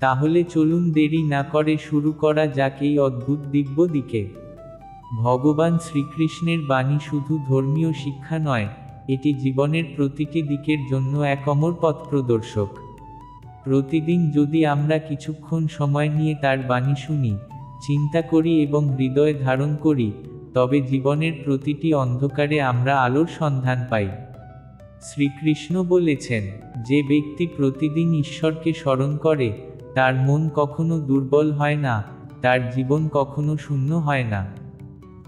তাহলে চলুন দেরি না করে শুরু করা যাক এই অদ্ভুত দিব্য দিকে। ভগবান শ্রীকৃষ্ণের বাণী শুধু ধর্মীয় শিক্ষা নয়, এটি জীবনের প্রতিটি দিকের জন্য এক অমর পথ প্রদর্শক। প্রতিদিন যদি আমরা কিছুক্ষণ সময় নিয়ে তার বাণী শুনি, চিন্তা করি এবং হৃদয়ে ধারণ করি, তবে জীবনের প্রতিটি অন্ধকারে আমরা আলোর সন্ধান পাই। শ্রীকৃষ্ণ বলেছেন, যে ব্যক্তি প্রতিদিন ঈশ্বরকে স্মরণ করে তার মন কখনো দুর্বল হয় না, তার জীবন কখনো শূন্য হয় না।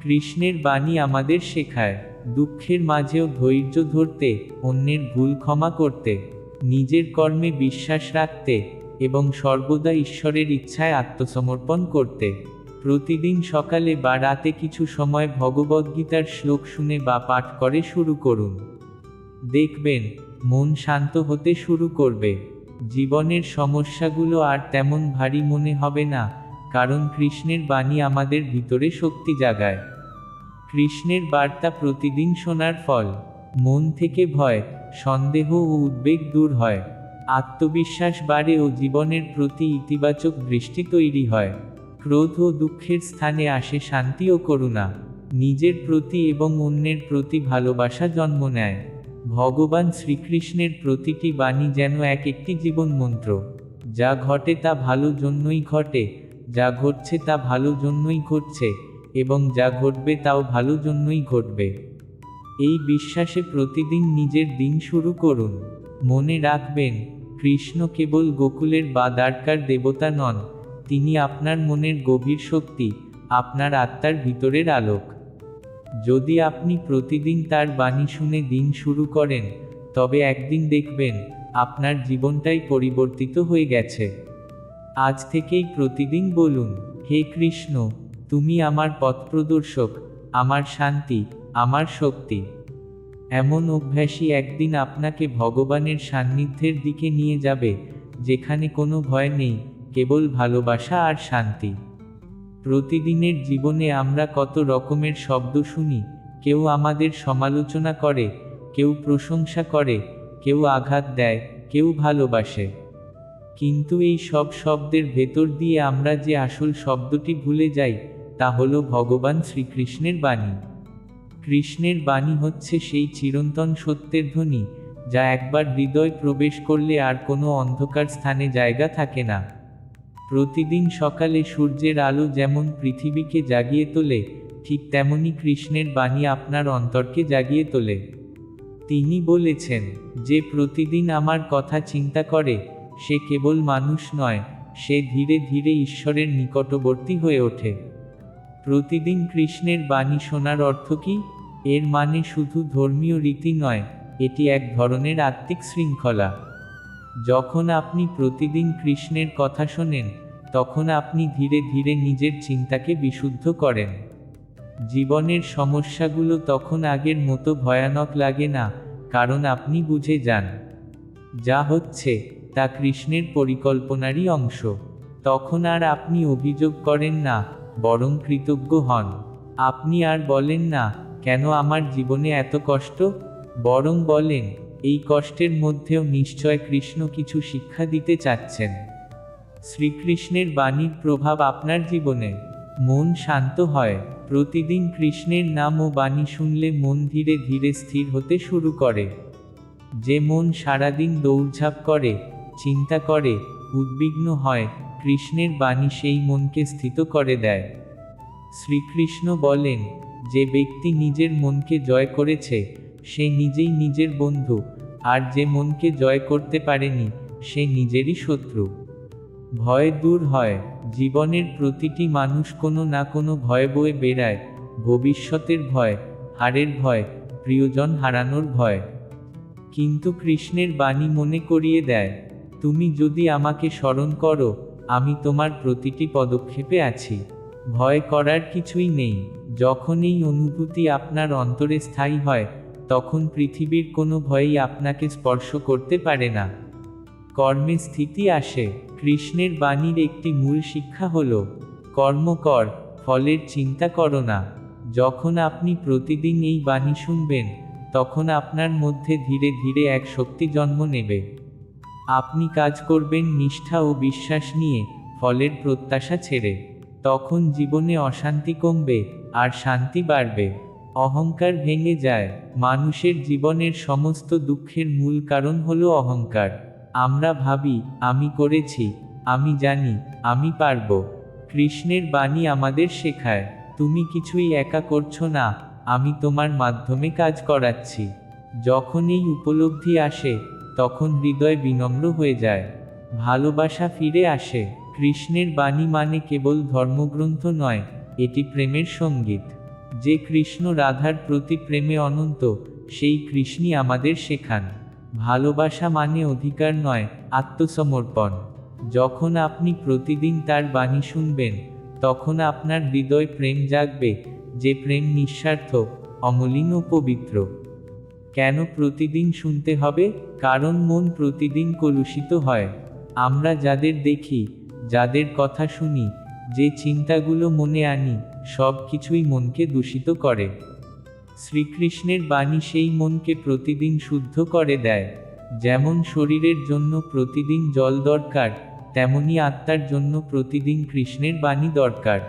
কৃষ্ণের বাণী আমাদের শেখায়, দুঃখের মাঝেও ধৈর্য ধরতে, অন্যের ভুল ক্ষমা করতে, নিজের কর্মে বিশ্বাস রাখতে এবং সর্বদা ঈশ্বরের ইচ্ছায় আত্মসমর্পণ করতে। প্রতিদিন সকালে বা রাতে কিছু সময় ভগবদ্গীতার শ্লোক শুনে বা পাঠ করে শুরু করুন। দেখবেন, মন শান্ত হতে শুরু করবে। জীবনের সমস্যাগুলো আর তেমন ভারী মনে হবে না, কারণ কৃষ্ণের বাণী আমাদের ভিতরে শক্তি জাগায়। কৃষ্ণের বার্তা প্রতিদিন শোনার ফল, মন থেকে ভয়, সন্দেহ ও উদ্বেগ দূর হয়। আত্মবিশ্বাস বাড়ে ও জীবনের প্রতি ইতিবাচক দৃষ্টি তৈরি হয়। ক্রোধ ও দুঃখের স্থানে আসে শান্তি ও করুণা। নিজের প্রতি এবং অন্যের প্রতি ভালোবাসা জন্ম নেয়। ভগবান শ্রীকৃষ্ণের প্রতিটি বাণী যেন এক একটি জীবন মন্ত্র যা ঘটে তা ভালো জন্যই ঘটে, যা ঘটছে তা ভালো জন্যই ঘটছে, এবং যা ঘটবে তাও ভালো জন্যই ঘটবে। এই বিশ্বাসে প্রতিদিন নিজের দিন শুরু করুন। মনে রাখবেন, কৃষ্ণ কেবল গোকুলের বা দ্বারকার দেবতা নন, তিনি আপনার মনের গভীর শক্তি, আপনার আত্মার ভিতরের আলোক। যদি আপনি প্রতিদিন তার বাণী শুনে দিন শুরু করেন, তবে একদিন দেখবেন, আপনার জীবনটাই পরিবর্তিত হয়ে গেছে। আজ থেকেই প্রতিদিন বলুন, হে কৃষ্ণ, তুমি আমার পথপ্রদর্শক আমার শান্তি, আমার শক্তি। এমন অভ্যাসই একদিন আপনাকে ভগবানের সান্নিধ্যের দিকে নিয়ে যাবে, যেখানে কোনো ভয় নেই, কেবল ভালোবাসা আর শান্তি। প্রতিদিনের জীবনে আমরা কত রকমের শব্দ শুনি, কেউ আমাদের সমালোচনা করে, কেউ প্রশংসা করে, কেউ আঘাত দেয়, কেউ ভালোবাসে। কিন্তু এই সব শব্দের ভেতর দিয়ে আমরা যে আসল শব্দটি ভুলে যাই, তা হল ভগবান শ্রীকৃষ্ণের বাণী। কৃষ্ণের বাণী হচ্ছে সেই চিরন্তন সত্যের ধ্বনি, যা একবার হৃদয় প্রবেশ করলে আর কোনো অন্ধকার স্থানে জায়গা থাকে না। প্রতিদিন সকালে সূর্যের আলো যেমন পৃথিবীকে জাগিয়ে তোলে, ঠিক তেমনি কৃষ্ণের বাণী আপনার অন্তরকে জাগিয়ে তোলে। তিনি বলেছেন, যে প্রতিদিন আমার কথা চিন্তা করে, সে কেবল মানুষ নয়, সে ধীরে ধীরে ঈশ্বরের নিকটবর্তী হয়ে ওঠে। প্রতিদিন কৃষ্ণের বাণী শোনার অর্থ কি? এর মানে শুধু ধর্মীয় রীতি নয়, এটি এক ধরনের আত্মিক শৃঙ্খলা। যখন আপনি প্রতিদিন কৃষ্ণের কথা শোনেন, তখন আপনি ধীরে ধীরে নিজের চিন্তাকে বিশুদ্ধ করেন। জীবনের সমস্যাগুলো তখন আগের মতো ভয়ানক লাগে না, কারণ আপনি বুঝে যান। যা হচ্ছে, তা কৃষ্ণের পরিকল্পনারই অংশ। তখন আর আপনি অভিযোগ করেন না, বরং কৃতজ্ঞ হন। আপনি আর বলেন না, কেন আমার জীবনে এত কষ্ট? বরং বলেন এই কষ্টের মধ্যেও নিশ্চয় কৃষ্ণ কিছু শিক্ষা দিতে চাচ্ছেন। শ্রীকৃষ্ণের বাণীর প্রভাব আপনার জীবনে। মন শান্ত হয়। প্রতিদিন কৃষ্ণের নাম ও বাণী শুনলে মন ধীরে ধীরে স্থির হতে শুরু করে। যে মন সারাদিন দৌড়ঝাঁপ করে, চিন্তা করে, উদ্বিগ্ন হয়, কৃষ্ণের বাণী সেই মনকে স্থিত করে দেয়। শ্রীকৃষ্ণ বলেন, যে ব্যক্তি নিজের মনকে জয় করেছে সে নিজেই নিজের বন্ধু, আর যে মনকে জয় করতে পারেনি, সে নিজেরই শত্রু। ভয় দূর হয়, জীবনের প্রতিটি মানুষ কোনো না কোনো ভয় বয়ে বেড়ায়, ভবিষ্যতের ভয়, হারের ভয়, প্রিয়জন হারানোর ভয়। কিন্তু কৃষ্ণের বাণী মনে করিয়ে দেয়, তুমি যদি আমাকে স্মরণ করো, আমি তোমার প্রতিটি পদক্ষেপে আছি। ভয় করার কিছুই নেই, যখন এই অনুভূতি আপনার অন্তরে স্থায়ী হয় তখন পৃথিবীর কোনো ভয়ই আপনাকে স্পর্শ করতে পারে না। কর্মে স্থিতি আসে, কৃষ্ণের বাণীর একটি মূল শিক্ষা হল, কর্ম কর, ফলের চিন্তা করো না। যখন আপনি প্রতিদিন এই বাণী শুনবেন, তখন আপনার মধ্যে ধীরে ধীরে এক শক্তি জন্ম নেবে। আপনি কাজ করবেন নিষ্ঠা ও বিশ্বাস নিয়ে, ফলের প্রত্যাশা ছেড়ে। তখন জীবনে অশান্তি কমবে, আর শান্তি বাড়বে। অহংকার ভেঙে যায়। মানুষের জীবনের সমস্ত দুঃখের মূল কারণ হলো অহংকার। আমরা ভাবি, আমি করেছি, আমি জানি, আমি পারব। কৃষ্ণের বাণী আমাদের শেখায়, তুমি কিছুই একা করছ না, আমি তোমার মাধ্যমে কাজ করাচ্ছি। যখন এই উপলব্ধি আসে, তখন হৃদয় বিনম্র হয়ে যায়। ভালোবাসা ফিরে আসে। কৃষ্ণের বাণী মানে কেবল ধর্মগ্রন্থ নয়, এটি প্রেমের সংগীত। যে কৃষ্ণ রাধার প্রতি প্রেমে অনন্ত, সেই কৃষ্ণই আমাদের শেখান ভালোবাসা মানে অধিকার নয়, আত্মসমর্পণ। যখন আপনি প্রতিদিন তার বাণী শুনবেন, তখন আপনার হৃদয় প্রেম জাগবে, যে প্রেম নিঃস্বার্থ, অমলিন ও পবিত্র। কেন প্রতিদিন শুনতে হবে? কারণ মন প্রতিদিন কলুষিত হয়। আমরা যাদের দেখি, যাদের কথা শুনি, যে চিন্তাগুলো মনে আনি সব কিছুই মনকে দূষিত করে। শ্রীকৃষ্ণের বাণী সেই মনকে প্রতিদিন শুদ্ধ করে দেয়। যেমন শরীরের জন্য প্রতিদিন জল দরকার, তেমনি আত্মার জন্য প্রতিদিন কৃষ্ণের বাণী দরকার।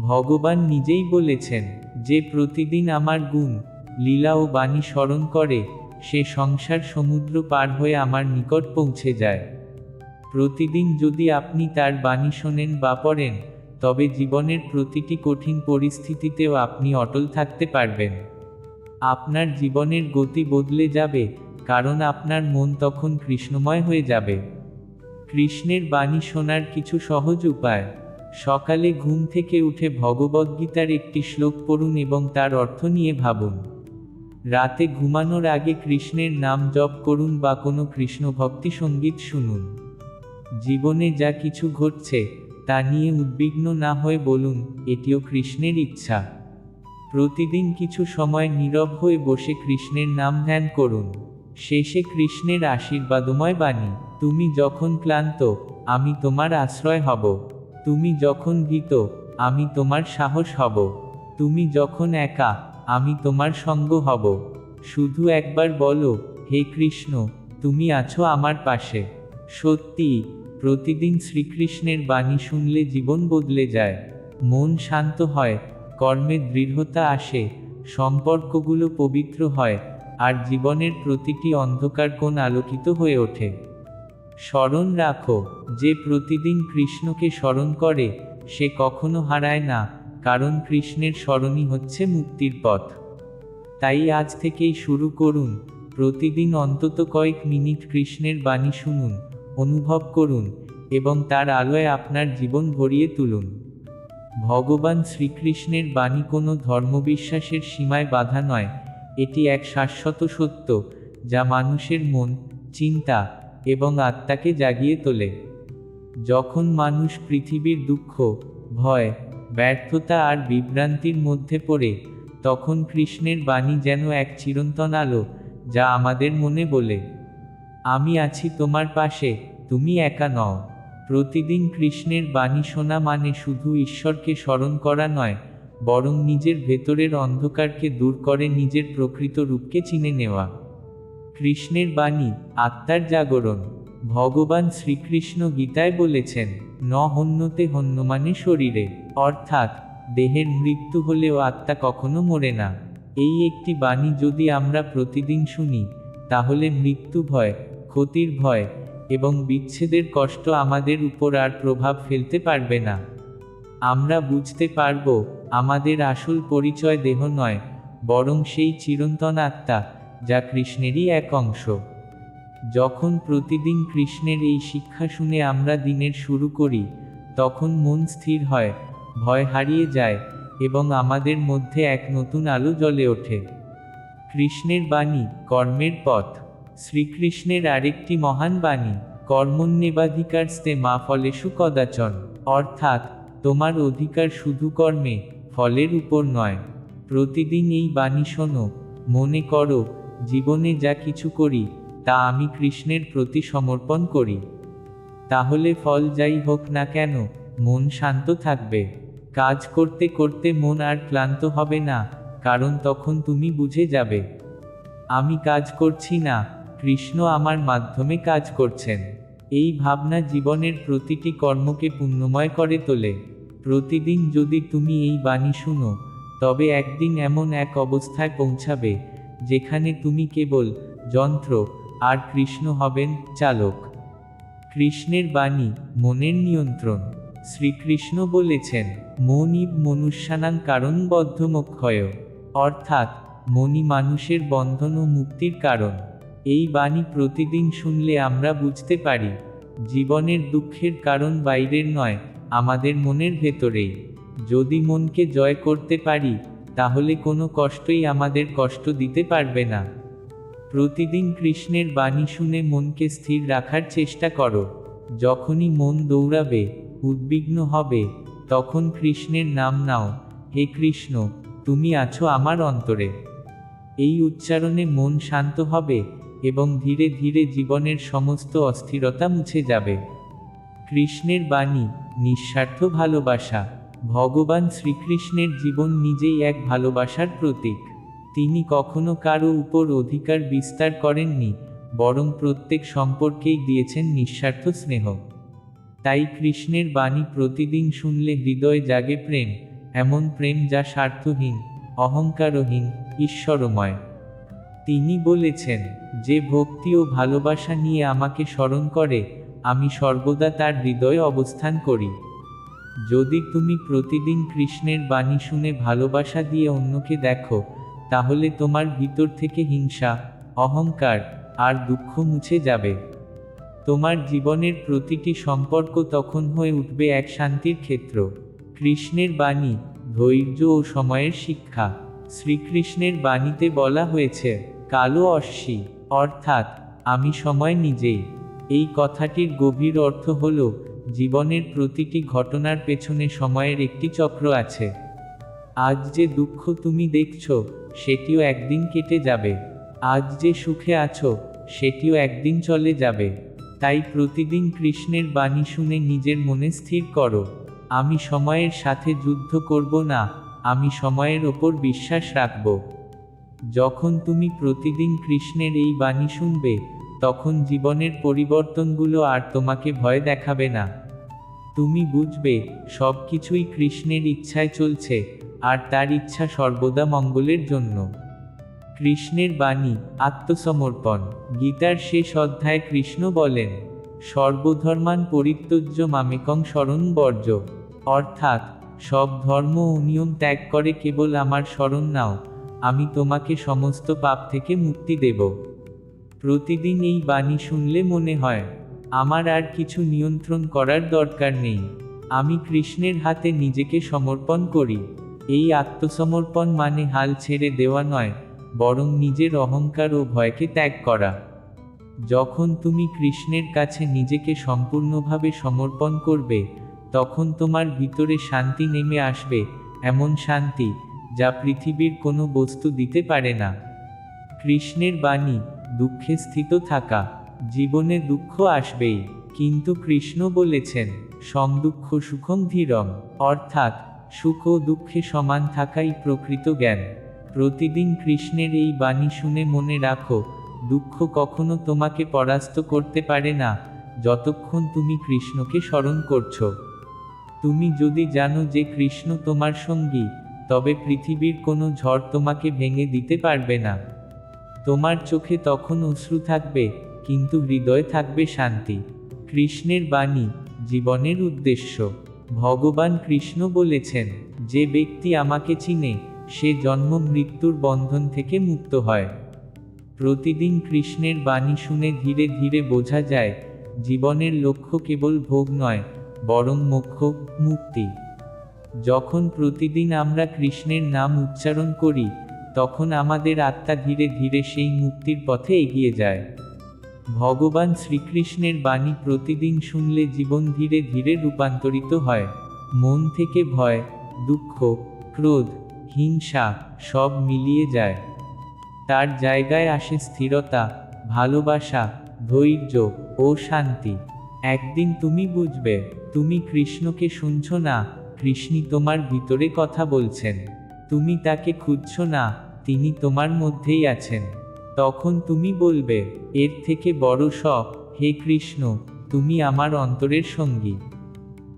ভগবান নিজেই বলেছেন, যে প্রতিদিন আমার গুণ, লীলা ও বাণী স্মরণ করে, সে সংসার সমুদ্র পার হয়ে আমার নিকট পৌঁছে যায়। প্রতিদিন যদি আপনি তার বাণী শোনেন বা পড়েন তবে জীবনের প্রতিটি কঠিন পরিস্থিতিতেও আপনি অটল থাকতে পারবেন। আপনার জীবনের গতি বদলে যাবে, কারণ আপনার মন তখন কৃষ্ণময় হয়ে যাবে। কৃষ্ণের বাণী শোনার কিছু সহজ উপায়। সকালে ঘুম থেকে উঠে ভগবদ্গীতার একটি শ্লোক পড়ুন এবং তার অর্থ নিয়ে ভাবুন। রাতে ঘুমানোর আগে কৃষ্ণের নাম জপ করুন বা কোনো কৃষ্ণ ভক্তি সংগীত শুনুন। জীবনে যা কিছু ঘটছে তা নিয়ে উদ্বিগ্ন না হয়ে বলুন, এটিও কৃষ্ণের ইচ্ছা। প্রতিদিন কিছু সময় নীরব হয়ে বসে কৃষ্ণের নাম ধ্যান করুন। শেষে কৃষ্ণের আশীর্বাদময় বাণী, তুমি যখন ক্লান্ত, আমি তোমার আশ্রয় হব। তুমি যখন ভীত, আমি তোমার সাহস হব। তুমি যখন একা, আমি তোমার সঙ্গ হব। শুধু একবার বলো, হে কৃষ্ণ, তুমি আছো আমার পাশে। সত্যি প্রতিদিন শ্রীকৃষ্ণের বাণী শুনলে জীবন বদলে যায়। মন শান্ত হয়, কর্মে দৃঢ়তা আসে, সম্পর্কগুলো পবিত্র হয়, আর জীবনের প্রতিটি অন্ধকার কোণ আলোকিত হয়ে ওঠে। স্মরণ রাখো, যে প্রতিদিন কৃষ্ণকে স্মরণ করে, সে কখনো হারায় না, কারণ কৃষ্ণের স্মরণই হচ্ছে মুক্তির পথ। তাই আজ থেকেই শুরু করুন, প্রতিদিন অন্তত কয়েক মিনিট কৃষ্ণের বাণী শুনুন। অনুভব করুন এবং তার আলোয় আপনার জীবন ভরিয়ে তুলুন। ভগবান শ্রীকৃষ্ণের বাণী কোনো ধর্মবিশ্বাসের সীমায় বাধা নয়, এটি এক শাশ্বত সত্য, যা মানুষের মন, চিন্তা এবং আত্মাকে জাগিয়ে তোলে। যখন মানুষ পৃথিবীর দুঃখ, ভয়, ব্যর্থতা আর বিভ্রান্তির মধ্যে পড়ে, তখন কৃষ্ণের বাণী যেন এক চিরন্তন আলো, যা আমাদের মনে বলে। আমি আছি তোমার পাশে, তুমি একা নও। প্রতিদিন কৃষ্ণের বাণী শোনা মানে শুধু ঈশ্বরকে স্মরণ করা নয়, বরং নিজের ভেতরের অন্ধকারকে দূর করে নিজের প্রকৃত রূপকে চিনে নেওয়া। কৃষ্ণের বাণী, আত্মার জাগরণ। ভগবান শ্রীকৃষ্ণ গীতায় বলেছেন, ন হন্যতে হন্য মানে শরীরে, অর্থাৎ, দেহের মৃত্যু হলেও আত্মা কখনো মরে না। এই একটি বাণী যদি আমরা প্রতিদিন শুনি, তাহলে মৃত্যু ভয় ক্ষতির ভয় এবং বিচ্ছেদের কষ্ট আমাদের উপর আর প্রভাব ফেলতে পারবে না। আমরা বুঝতে পারব, আমাদের আসল পরিচয় দেহ নয়, বরং সেই চিরন্তন আত্মা, যা কৃষ্ণেরই এক অংশ। যখন প্রতিদিন কৃষ্ণের এই শিক্ষা শুনে আমরা দিনের শুরু করি, তখন মন স্থির হয়, ভয় হারিয়ে যায় এবং আমাদের মধ্যে এক নতুন আলো জ্বলে ওঠে। কৃষ্ণের বাণী কর্মের পথ। শ্রীকৃষ্ণের আরেকটি মহান বাণী কর্মণ্যেবাধিকার স্তে মা ফলেষু কদাচন। অর্থাৎ, তোমার অধিকার শুধু কর্মে, ফলের উপর নয়। প্রতিদিন এই বাণী শোনো, মনে করো, জীবনে যা কিছু করি, তা আমি কৃষ্ণের প্রতি সমর্পণ করি। তাহলে ফল যাই হোক না কেন, মন শান্ত থাকবে। কাজ করতে করতে মন আর ক্লান্ত হবে না, কারণ তখন তুমি বুঝে যাবে। আমি কাজ করছি না কৃষ্ণ আমার মাধ্যমে কাজ করছেন। এই ভাবনা জীবনের প্রতিটি কর্মকে পুণ্যময় করে তোলে। প্রতিদিন যদি তুমি এই বাণী শুনো, তবে একদিন এমন এক অবস্থায় পৌঁছাবে, যেখানে তুমি কেবল যন্ত্র আর কৃষ্ণ হবেন চালক। কৃষ্ণের বাণী, মনের নিয়ন্ত্রণ। শ্রীকৃষ্ণ বলেছেন, মনিব মনুষ্যানাং কারণ বদ্ধমক্ষয়। অর্থাৎ, মনি মানুষের বন্ধন ও মুক্তির কারণ। এই বাণী প্রতিদিন শুনলে আমরা বুঝতে পারি, জীবনের দুঃখের কারণ বাইরের নয়, আমাদের মনের ভেতরেই। যদি মনকে জয় করতে পারি, তাহলে কোনো কষ্টই আমাদের কষ্ট দিতে পারবে না। প্রতিদিন কৃষ্ণের বাণী শুনে মনকে স্থির রাখার চেষ্টা করো। যখনই মন দৌড়াবে, উদ্বিগ্ন হবে, তখন কৃষ্ণের নাম নাও, হে কৃষ্ণ, তুমি আছো আমার অন্তরে। এই উচ্চারণে মন শান্ত হবে এবং ধীরে ধীরে জীবনের সমস্ত অস্থিরতা মুছে যাবে। কৃষ্ণের বাণী, নিঃস্বার্থ ভালোবাসা, ভগবান শ্রীকৃষ্ণের জীবন নিজেই এক ভালোবাসার প্রতীক। তিনি কখনো কারও উপর অধিকার বিস্তার করেননি, বরং প্রত্যেক সম্পর্কেই দিয়েছেন নিঃস্বার্থ স্নেহ। তাই কৃষ্ণের বাণী প্রতিদিন শুনলে হৃদয় জাগে প্রেম, এমন প্রেম যা স্বার্থহীন, অহংকারহীন, ঈশ্বরময়। তিনি বলেছেন, যে ভক্তি ও ভালোবাসা নিয়ে আমাকে স্মরণ করে, আমি সর্বদা তার হৃদয়ে অবস্থান করি। যদি তুমি প্রতিদিন কৃষ্ণের বাণী শুনে ভালোবাসা দিয়ে অন্যকে দেখো, তাহলে তোমার ভিতর থেকে হিংসা, অহংকার আর দুঃখ মুছে যাবে। তোমার জীবনের প্রতিটি সম্পর্ক তখন হয়ে উঠবে এক শান্তির ক্ষেত্র। কৃষ্ণের বাণী ধৈর্য ও সময়ের শিক্ষা। শ্রীকৃষ্ণের বাণীতে বলা হয়েছে কালো অশ্বী অর্থাৎ আমি সময় নিজেই এই কথাটির গভীর অর্থ হল, জীবনের প্রতিটি ঘটনার পেছনে সময়ের একটি চক্র আছে। আজ যে দুঃখ তুমি দেখছ, সেটিও একদিন কেটে যাবে। আজ যে সুখে আছো, সেটিও একদিন চলে যাবে। তাই প্রতিদিন কৃষ্ণের বাণী শুনে নিজের মনে স্থির করো। আমি সময়ের সাথে যুদ্ধ করব না, আমি সময়ের ওপর বিশ্বাস রাখব। যখন তুমি প্রতিদিন কৃষ্ণের এই বাণী শুনবে, তখন জীবনের পরিবর্তনগুলো আর তোমাকে ভয় দেখাবে না। তুমি বুঝবে সব কিছুই কৃষ্ণের ইচ্ছায় চলছে, আর তার ইচ্ছা সর্বদা মঙ্গলের জন্য। কৃষ্ণের বাণী, আত্মসমর্পণ। গীতার শেষ অধ্যায় কৃষ্ণ বলেন, সর্বধর্মান পরিত্যজ্য মামেকং স্মরণ বর্জ্য। অর্থাৎ, সব ধর্ম ও নিয়ম ত্যাগ করে কেবল আমার স্মরণ নাও। আমি তোমাকে সমস্ত পাপ থেকে মুক্তি দেব। প্রতিদিন এই বাণী শুনলে মনে হয়, আমার আর কিছু নিয়ন্ত্রণ করার দরকার নেই। আমি কৃষ্ণের হাতে নিজেকে সমর্পণ করি। এই আত্মসমর্পণ মানে হাল ছেড়ে দেওয়া নয়, বরং নিজের অহংকার ও ভয়কে ত্যাগ করা। যখন তুমি কৃষ্ণের কাছে নিজেকে সম্পূর্ণভাবে সমর্পণ করবে, তখন তোমার ভিতরে শান্তি নেমে আসবে, এমন শান্তি যা পৃথিবীর কোনো বস্তু দিতে পারে না। কৃষ্ণের বাণী, দুঃখে স্থিত থাকা, জীবনে দুঃখ আসবেই। কিন্তু কৃষ্ণ বলেছেন সংদুঃখ সুখম ধীরম অর্থাৎ, সুখ ও দুঃখে সমান থাকাই প্রকৃত জ্ঞান। প্রতিদিন কৃষ্ণের এই বাণী শুনে মনে রাখো, দুঃখ কখনো তোমাকে পরাস্ত করতে পারে না, যতক্ষণ তুমি কৃষ্ণকে স্মরণ করছ। তুমি যদি জানো যে কৃষ্ণ তোমার সঙ্গী তবে পৃথিবীর কোনো ঝড় তোমাকে ভেঙে দিতে পারবে না। তোমার চোখে তখন অশ্রু থাকবে, কিন্তু হৃদয় থাকবে শান্তি। কৃষ্ণের বাণী, জীবনের উদ্দেশ্য। ভগবান কৃষ্ণ বলেছেন, যে ব্যক্তি আমাকে চিনে, সে জন্ম মৃত্যুর বন্ধন থেকে মুক্ত হয়। প্রতিদিন কৃষ্ণের বাণী শুনে ধীরে ধীরে বোঝা যায়, জীবনের লক্ষ্য কেবল ভোগ নয়, বরং মোক্ষ, মুক্তি। যখন প্রতিদিন আমরা কৃষ্ণের নাম উচ্চারণ করি, তখন আমাদের আত্মা ধীরে ধীরে সেই মুক্তির পথে এগিয়ে যায়। ভগবান শ্রীকৃষ্ণের বাণী প্রতিদিন শুনলে জীবন ধীরে ধীরে রূপান্তরিত হয়। মন থেকে ভয়, দুঃখ, ক্রোধ, হিংসা সব মিলিয়ে যায়। তার জায়গায় আসে স্থিরতা, ভালোবাসা, ধৈর্য ও শান্তি। একদিন তুমি বুঝবে, তুমি কৃষ্ণকে শুনছ না কৃষ্ণই তোমার ভিতরে কথা বলছেন। তুমি তাকে খুঁজছ না, তিনি তোমার মধ্যেই আছেন। তখন তুমি বলবে, এর থেকে বড় সব, হে কৃষ্ণ, তুমি আমার অন্তরের সঙ্গী।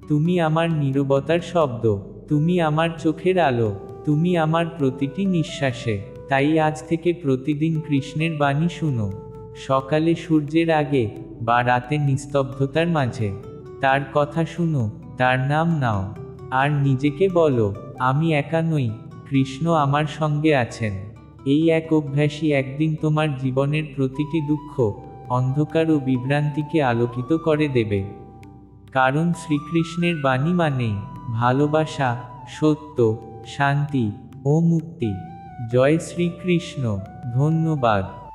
তুমি আমার নীরবতার শব্দ, তুমি আমার চোখের আলো, তুমি আমার প্রতিটি নিঃশ্বাসে। তাই আজ থেকে প্রতিদিন কৃষ্ণের বাণী শুনো। সকালে সূর্যের আগে বা রাতে নিস্তব্ধতার মাঝে। তার কথা শুনো, তার নাম নাও। আর নিজেকে বলো, আমি একা নই, কৃষ্ণ আমার সঙ্গে আছেন। এই এক অভ্যাসই একদিন তোমার জীবনের প্রতিটি দুঃখ, অন্ধকার ও বিভ্রান্তিকে আলোকিত করে দেবে। কারণ শ্রীকৃষ্ণের বাণী মানেই ভালোবাসা, সত্য, শান্তি ও মুক্তি। জয় শ্রীকৃষ্ণ, ধন্যবাদ।